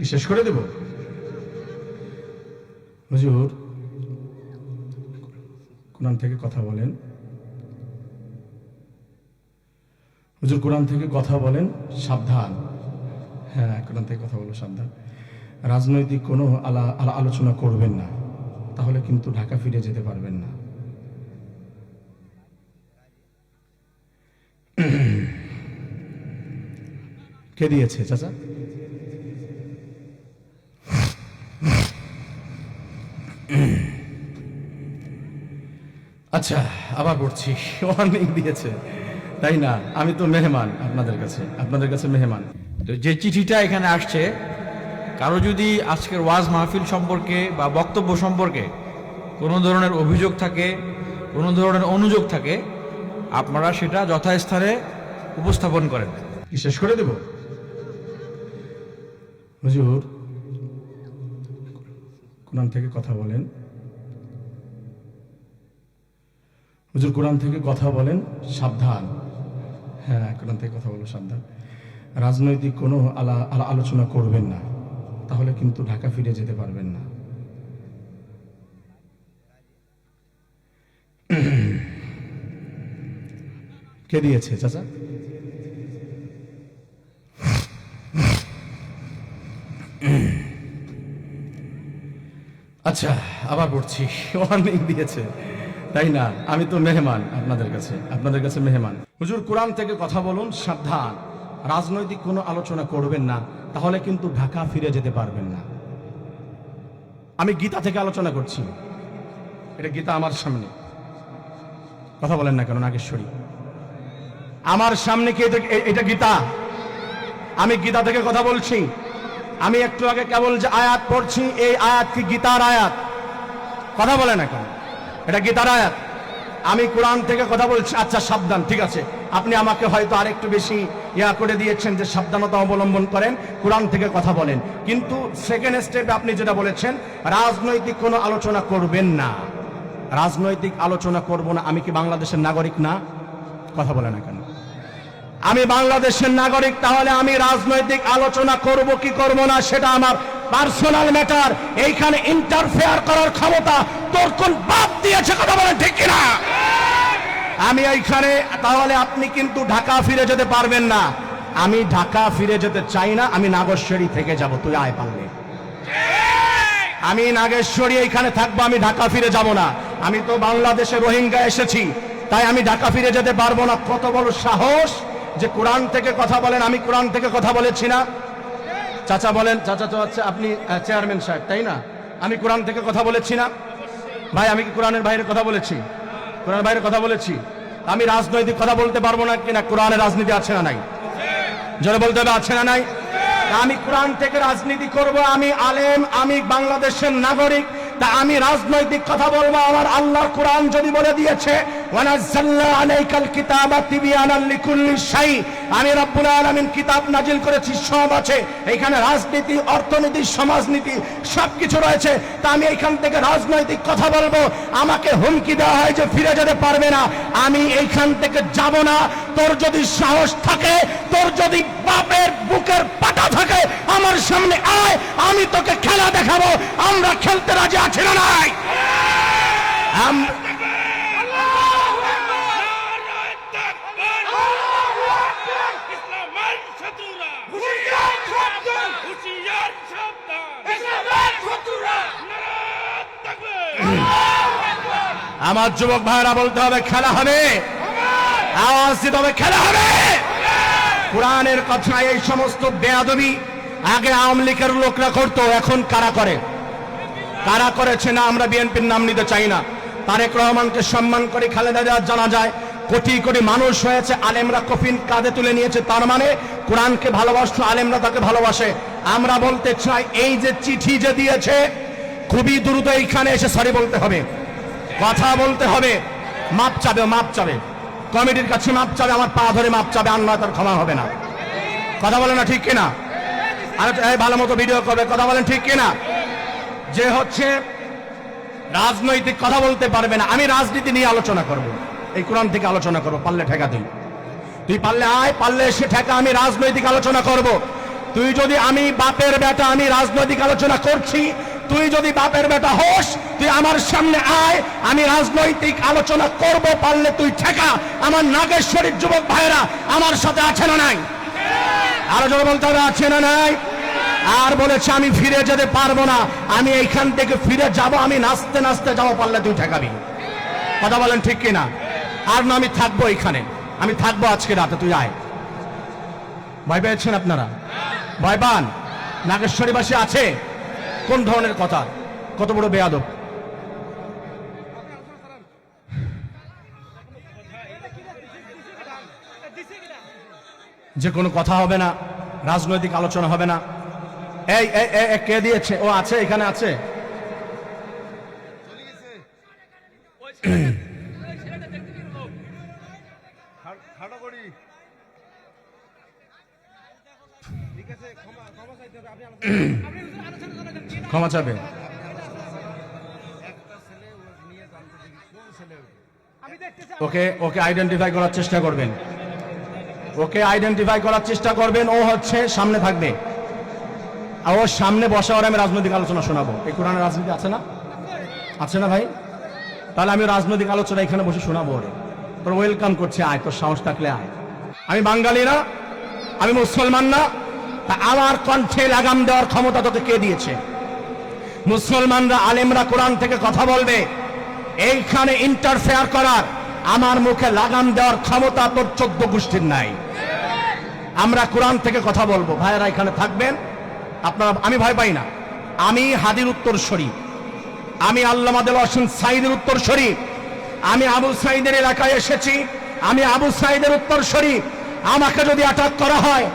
কি শেষ করে দেব? হুজুর, কোরআন থেকে কথা বলেন। হুজুর, কোরআন থেকে কথা বলেন, সাবধান। হ্যাঁ কোরআন থেকে কথা বলো সাবধান। রাজনৈতিক কোনো আলা, আলা- আলোচনা করবেন না, তাহলে কিন্তু ঢাকা ফিরে যেতে পারবেন না। কে দিয়েছে, চাচা? আচ্ছা আবার পড়ছি। ওয়ার্নিং দিয়েছে। তাই না? আমি তো মেহমান আপনাদের কাছে আপনাদের কাছে মেহমান। তো যে চিঠিটা এখানে আসছে, কারও যদি আজকের ওয়াজ মাহফিল সম্পর্কে বা বক্তব্য সম্পর্কে কোনো ধরনের অভিযোগ থাকে, কোনো ধরনের অনুযোগ থাকে, আপনারা সেটা যথাস্থানে উপস্থাপন করেন। কি, শেষ করে দেব? হুজুর, কোরআন থেকে কথা বলেন। হুজুর কোরআন থেকে কথা বলেন, সাবধান। হ্যাঁ কোরআন থেকে কথা বলো সাবধান। রাজনৈতিক কোনো আলা, আলা- আলোচনা করবেন না, তাহলে কিন্তু ঢাকা ফিরে যেতে পারবেন না। কে দিয়েছে, চাচা? আচ্ছা আবার পড়ছি। ওয়ার্নিং দিয়েছে। তাই না? আমি তো মেহমান আপনাদের কাছে আপনাদের কাছে মেহমান। হুজুর, কোরআন থেকে কথা বলুন, সাবধান। রাজনৈতিক কোনো আলোচনা করবেন না, তাহলে কিন্তু ঢাকা ফিরে যেতে পারবেন না। আমি গীতা থেকে আলোচনা করছি। এটা গীতা আমার সামনে। কথা বলেন না কেন, নাগেশ্বরী? আমার সামনে কি এটা- গীতা? আমি গীতা থেকে কথা বলছি। আমি একটু আগে কেবল যে আয়াত পড়ছি, এই আয়াত কি গীতার আয়াত? কথা বলে না কেন? এটা গীতার আয়াত। আমি কোরআন থেকে কথা বলছি আচ্ছা সাবধান, ঠিক আছে। আপনি আমাকে হয়তো আরেকটু বেশি ইয়া করে দিয়েছেন যে সাবধানতা অবলম্বন করেন, কোরআন থেকে কথা বলেন। কিন্তু সেকেন্ড স্টেপে আপনি যেটা বলেছেন, রাজনৈতিক কোনো আলোচনা করবেন না। রাজনৈতিক আলোচনা করব না, আমি কি বাংলাদেশের নাগরিক না? কথা বলে না কেন? আমি বাংলাদেশের নাগরিক, তাহলে আমি রাজনৈতিক আলোচনা করব, কি করব না, সেটা আমার পার্সোনাল ম্যাটার এইখানে ইন্টারফেয়ার করার ক্ষমতা তোর কোন বাপ দিয়েছে কথা বলেন ঠিক কিনা আমি এইখানে, তাহলে আপনি কিন্তু ঢাকা ফিরে যেতে পারবেন না। আমি ঢাকা ফিরে যেতে চাই না, আমি নাগেশ্বরী থেকে যাব, তুই আয় পারলে। আমি নাগেশ্বরী এইখানে থাকব, আমি ঢাকা ফিরে যাব না। আমি তো বাংলাদেশে রোহিঙ্গা এসেছি, তাই আমি ঢাকা ফিরে যেতে পারব না। কত বড় সাহস যে কোরআন থেকে কথা বলেন, আমি কোরআন থেকে কথা বলেছি না। চাচা বলেন, চাচা তো হচ্ছে আপনি চেয়ারম্যান সাহেব, তাই না? আমি কোরআন থেকে কথা বলেছি না। ভাই, আমি কি কোরআনের বাইরে কথা বলেছি? কোরআনের বাইরে কথা বলেছি? আমি রাজনৈতিক কথা বলতে পারব না কিনা কোরআনের রাজনীতি আছে না নাই? জোরে বলতে হবে, আছে না নাই? আমি কোরআন থেকে রাজনীতি করব, আমি আলেম, আমি বাংলাদেশের নাগরিক। তা আমি রাজনৈতিক কথা বলব, আমার আল্লাহ কোরআন যদি বলে দিয়েছে আমি রব্বুল আলামিন কিতাব নাজিল করেছি, সব আছে। এখানে রাজনীতি, অর্থনীতি, সমাজনীতি, সবকিছু রয়েছে। তা আমি এখান থেকে রাজনৈতিক কথা বলব, আমাকে হুমকি দেওয়া হয় যে ফিরে যেতে পারবে না। আমি এইখান থেকে যাব না। তোর যদি সাহস থাকে, তোর যদি বাপের বুকের সামনে আয়, আমি তোকে খেলা দেখাবো। আমরা খেলতে রাজি আছি না নাই? আমার যুবক ভাইরা বলতে হবে, খেলা হবে। আওয়াজ দিতে হবে, খেলা হবে। কোরআনের কথা, এই সমস্ত বেয়াদবি আগে আওয়ামী লীগের লোকরা করতো, এখন কারা করে? কারা করেছে না আমরা বিএনপির নাম নিতে চাই না। তারেক রহমানকে সম্মান করে খালেদা জিয়া জানা যায়, কোটি কোটি মানুষ হয়েছে, আলেমরা কফিন কাঁধে তুলে নিয়েছে, তার মানে কোরআনকে ভালোবাসতো, আলেমরা তাকে ভালোবাসে। আমরা বলতে চাই, এই যে চিঠি যে দিয়েছে, খুবই দ্রুত এইখানে এসে সরি বলতে হবে। কথা বলতে হবে, মাপ চাবে মাপ চাবে। কমিটির কাছে মাপ চাবে, আমার পা ধরে মাপ চাবে, আর নয় তার ক্ষমা হবে না। কথা বলে না ঠিক কিনা? ভালো মতো ভিডিও করবে, কথা বলেন ঠিক কিনা? যে হচ্ছে রাজনৈতিক কথা বলতে পারবে না। আমি রাজনীতি নিয়ে আলোচনা করব। এই কোরআন থেকে আলোচনা করব, পারলে ঠেকা তুই তুই পারলে আয়, পারলে এসে ঠেকা, আমি রাজনৈতিক আলোচনা করব। তুই যদি আমি বাপের বেটা, আমি রাজনৈতিক আলোচনা করছি, তুই যদি বাপের বেটা হোস, তুই আমার সামনে আয়, আমি রাজনৈতিক আলোচনা করব, পারলে তুই ঠেকা। আমার নাগেশ্বরীর যুবক ভাইয়েরা, আমার সাথে আছে না নাই? আরও জোরে বলতে হবে, আছে না নাই? আর বলেছে, আমি ফিরে যেতে পারব না। আমি এইখান থেকে ফিরে যাব, আমি নাচতে নাচতে যাব, পারলে তুই ঠেকাবি। কথা বলেন ঠিক কিনা? আর না, আমি থাকব এইখানে। আমি থাকব আজকে রাতে, তুই আয়। ভয় পেয়েছেন আপনারা? ভয় পান? নাগেশ্বরীবাসী আছে? কোন ধরনের কথা? কত বড় বেয়াদব। যে কোনো কথা হবে না, রাজনৈতিক আলোচনা হবে না। এই কে দিয়েছে? ও আছে, এখানে আছে। ক্ষমা চাবে। ওকে ওকে আইডেন্টিফাই করার চেষ্টা করবেন। ওকে আইডেন্টিফাই করার চেষ্টা করবেন। ও হচ্ছে সামনে থাকবে। ওর সামনে বসা আমি রাজনৈতিক আলোচনা শোনাবো। এই কোরআনের রাজনীতি আছে না? আছে না ভাই? তাহলে আমি রাজনৈতিক আলোচনা এখানে বসে শোনাবো ওরে। তোর ওয়েলকাম করছে, আয়, তোর সাহস থাকলে আয়। আমি বাঙালি না, আমি মুসলমান না, তা আমার কণ্ঠে লাগাম দেওয়ার ক্ষমতা তোকে কে দিয়েছে? মুসলমানরা, আলেমরা কোরআন থেকে কথা বলবে। এইখানে ইন্টারফেয়ার করার আমার মুখে লাগাম দেওয়ার ক্ষমতা তোর চোদ্দ গোষ্ঠীর নাই। আমরা কোরআন থেকে কথা বলব। ভাইয়েরা এখানে থাকবেন। আপনারা, আমি ভয় পাই না। আমি হাদির উত্তর শরীফ। আমি আল্লামা দেল হোসেন সাইদের উত্তর শরীফ। আমি আবু সাইদের এলাকায় এসেছি। আমি আবু সাইদের উত্তর শরীফ। আমাকে যদি অ্যাটাক করা হয়